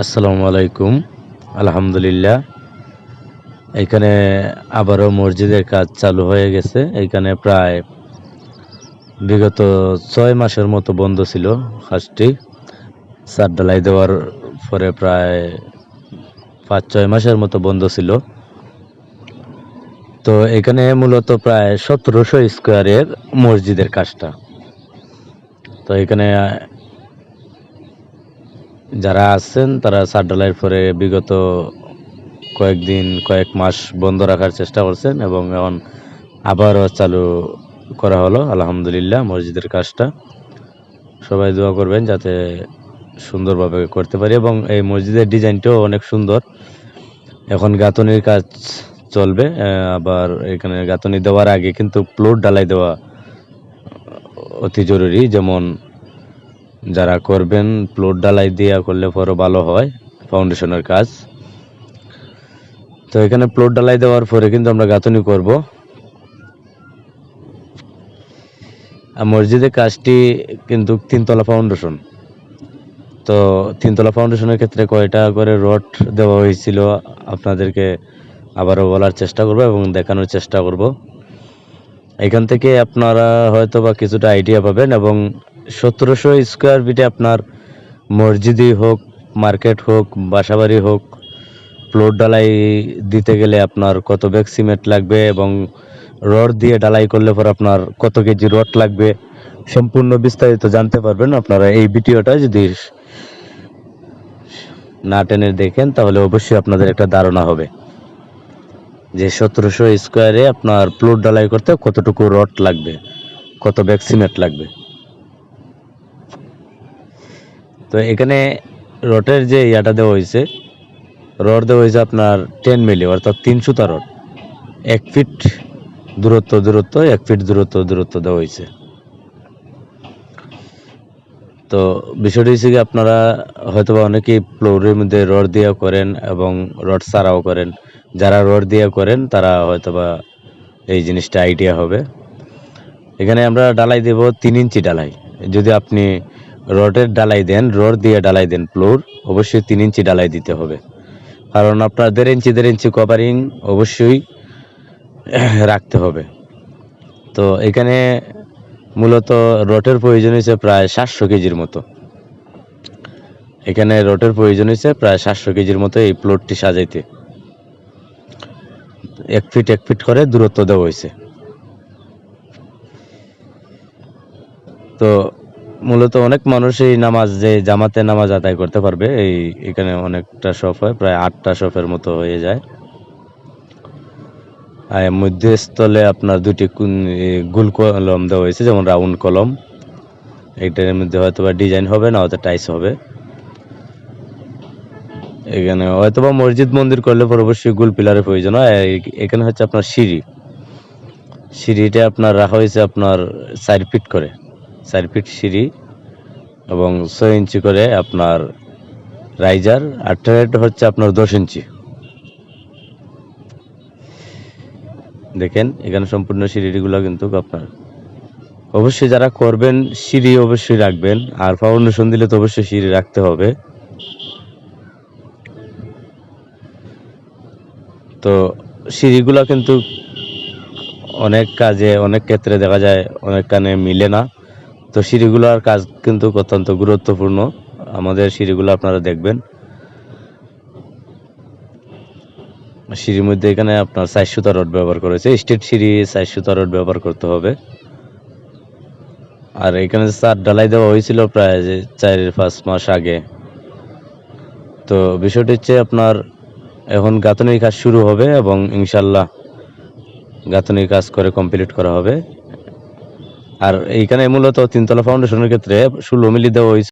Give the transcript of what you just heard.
আসসালামু আলাইকুম। আলহামদুলিল্লাহ। এখানে আবারও মসজিদের কাজ চালু হয়ে গেছে। এখানে প্রায় বিগত ছয় মাসের মতো বন্ধ ছিল কাজটি। সার ডালাই দেওয়ার পরে প্রায় পাঁচ, ছয় মাসের মতো বন্ধ ছিল। তো এখানে মূলত প্রায় সতেরোশো স্কোয়ারের মসজিদের কাজটা। তো এখানে যারা আছেন, তারা সার ডালাইয়ের পরে বিগত কয়েকদিন, কয়েক মাস বন্ধ রাখার চেষ্টা করছেন এবং এখন আবারও চালু করা হলো। আলহামদুলিল্লাহ, মসজিদের কাজটা। সবাই দোয়া করবেন যাতে সুন্দরভাবে করতে পারি এবং এই মসজিদের ডিজাইনটাও অনেক সুন্দর। এখন গাঁথনির কাজ চলবে আবার এখানে গাঁথনি দেওয়ার আগে কিন্তু প্লোট ডালাই দেওয়া অতি জরুরি, যেমন যারা করবেন প্লট ডালাই দিয়া করলে পরে ভালো হয় ফাউন্ডেশনের কাজ। তো এখানে প্লট ডালাই দেওয়ার পরে কিন্তু আমরা গাঁথনি করব। আর মসজিদের কাজটি কিন্তু তিনতলা ফাউন্ডেশন তো তিনতলা ফাউন্ডেশনের ক্ষেত্রে কয়টা করে রড দেওয়া হয়েছিল আপনাদেরকে আবারও বলার চেষ্টা করব এবং দেখানোর চেষ্টা করব। এখান থেকে আপনারা হয়তো বা কিছুটা আইডিয়া পাবেন এবং সতেরোশো স্কোয়ার ফিটে আপনার মসজিদই হোক, মার্কেট হোক, বাসাবাড়ি হোক প্লট ডালাই দিতে গেলে আপনার কত ব্যাগ সিমেন্ট লাগবে এবং রড দিয়ে ডালাই করলে পর আপনার কত কেজি রড লাগবে সম্পূর্ণ বিস্তারিত জানতে পারবেন আপনারা এই ভিডিওটা যদি না টেনে দেখেন তাহলে অবশ্যই আপনাদের একটা ধারণা হবে যে সতেরোশো স্কোয়ারে আপনার প্লট ডালাই করতে কতটুকু রড লাগবে, কত ব্যাগ সিমেন্ট লাগবে। তো এখানে রডের যে ইয়াটা দেওয়া হয়েছে, রড দেওয়া হয়েছে আপনার টেন মিলি অর্থাৎ তিন সুতা রড। এক ফিট দূরত্ব দূরত্ব, এক ফিট দূরত্ব দূরত্ব দেওয়া হয়েছে। তো বিষয়টি হচ্ছে কি, আপনারা হয়তোবা অনেকেই ফ্লোরের মধ্যে রড দিয়ে করেন এবং রড ছাড়াও করেন। যারা রড দিয়ে করেন, তারা হয়তোবা এই জিনিসটা আইডিয়া হবে। এখানে আমরা ডালাই দেব তিন ইঞ্চি ডালাই যদি আপনি রডের ডালাই দেন, রড দিয়ে ডালাই দেন ফ্লোর, অবশ্যই তিন ইঞ্চি ডালাই দিতে হবে। কারণ আপনার দেড় ইঞ্চি দেড় ইঞ্চি কভারিং অবশ্যই রাখতে হবে। তো এখানে মূলত রটের প্রয়োজন হয়েছে প্রায় সাতশো কেজির মতো। এখানে রটের প্রয়োজন হয়েছে প্রায় সাতশো কেজির মতো এই প্লটটি সাজাইতে। এক ফিট এক ফিট করে দূরত্ব দেওয়া হয়েছে। তো মূলত অনেক মানুষ এই নামাজ, যে জামাতে নামাজ আদায় করতে পারবে, এই, এখানে অনেকটা শপ হয়, প্রায় আটটা শপের মতো হয়ে যায়। আর মধ্যস্থলে আপনার দুটি গোল কলম দেওয়া হয়েছে, যেমন রাউন্ড কলম। এইটার মধ্যে হয়তো বা ডিজাইন হবে না, হয়তো টাইস হবে। এখানে হয়তো বা মসজিদ মন্দির করলে পর অবশ্যই গোল পিলারের প্রয়োজন হয়। এখানে হচ্ছে আপনার সিঁড়ি। সিঁড়িটা আপনার রাখা হয়েছে আপনার চার ফিট করে। চার ফিট সিঁড়ি এবং ছয় ইঞ্চি করে আপনার রাইজার আর ট্রেড হচ্ছে আপনার দশ ইঞ্চি। দেখেন, এখানে সম্পূর্ণ সিঁড়িগুলো কিন্তু আপনার। অবশ্যই যারা করবেন, সিঁড়ি অবশ্যই রাখবেন। আর ফাউন্ডেশন দিলে তো অবশ্যই সিঁড়ি রাখতে হবে। তো সিঁড়িগুলো কিন্তু অনেক কাজে, অনেক ক্ষেত্রে দেখা যায় অনেক কানে মিলে না। তো সিঁড়িগুলোর কাজ কিন্তু অত্যন্ত গুরুত্বপূর্ণ। আমাদের সিঁড়িগুলো আপনারা দেখবেন। সিঁড়ির মধ্যে এখানে আপনার চার সুতা রড ব্যবহার করেছে স্টেট সিঁড়ি চার সুতা রড ব্যবহার করতে হবে। আর এখানে চার ডালাই দেওয়া হয়েছিল প্রায় যে চার পাঁচ মাস আগে। তো বিষয়টি হচ্ছে আপনার এখন গাঁথনির কাজ শুরু হবে এবং ইনশাল্লাহ গাঁথনির কাজ করে কমপ্লিট করা হবে। আর এইখানে মূলত তিনতলা ফাউন্ডেশনের ক্ষেত্রে ষোলো মিলি দেওয়া হয়েছে।